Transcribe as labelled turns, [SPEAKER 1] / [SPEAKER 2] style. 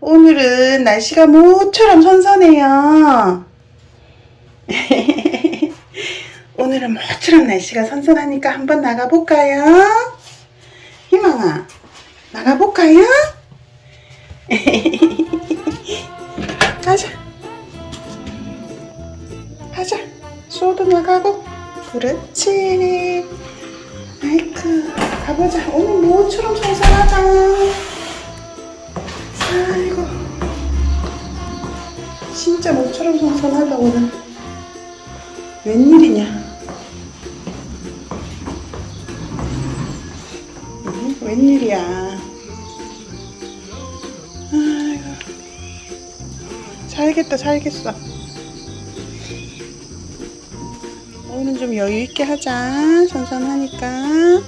[SPEAKER 1] 오늘은 날씨가 모처럼 선선해요. 오늘은 모처럼 날씨가 선선하니까 한번 나가볼까요? 희망아, 나가볼까요? 가자. 가자. 수호도 나가고. 그렇지. 아이쿠, 가보자. 오늘 모처럼 선선하다. 진짜 모처럼 선선하다, 오늘. 웬일이냐? 응? 웬일이야? 아이고. 살겠다, 살겠어. 오늘 좀 여유 있게 하자. 선선하니까.